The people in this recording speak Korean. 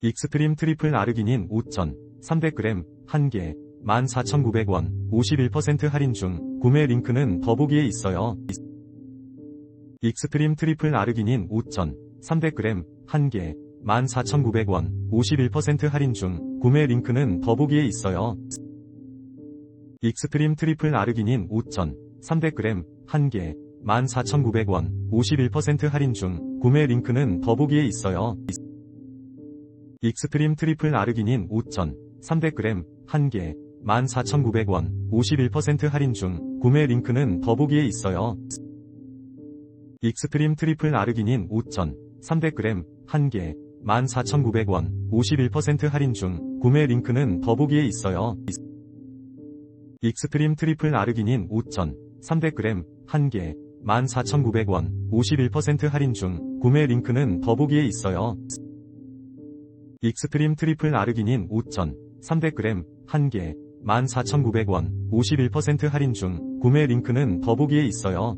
익스트림 트리플 아르기닌 5,000, 300g, 1개, 14,900원, 51% 할인 중, 구매 링크는 더보기에 있어요. 익스트림 트리플 아르기닌 5,000, 300g, 1개, 14,900원, 51% 할인 중, 구매 링크는 더보기에 있어요. 익스트림 트리플 아르기닌 5,000, 300g, 1개, 14,900원, 51% 할인 중, 구매 링크는 더보기에 있어요. 익스트림 트리플 아르기닌 5,000, 300g, 1개, 14,900원, 51% 할인 중, 구매 링크는 더보기에 있어요. 익스트림 트리플 아르기닌 5,000, 300g, 1개, 14,900원, 51% 할인 중, 구매 링크는 더보기에 있어요. 익스트림 트리플 아르기닌 5,000, 300g, 1개, 14,900원, 51% 할인 중, 구매 링크는 더보기에 있어요. 익스트림 트리플 아르기닌 5,000, 300g, 1개, 14,900원, 51% 할인 중, 구매 링크는 더보기에 있어요.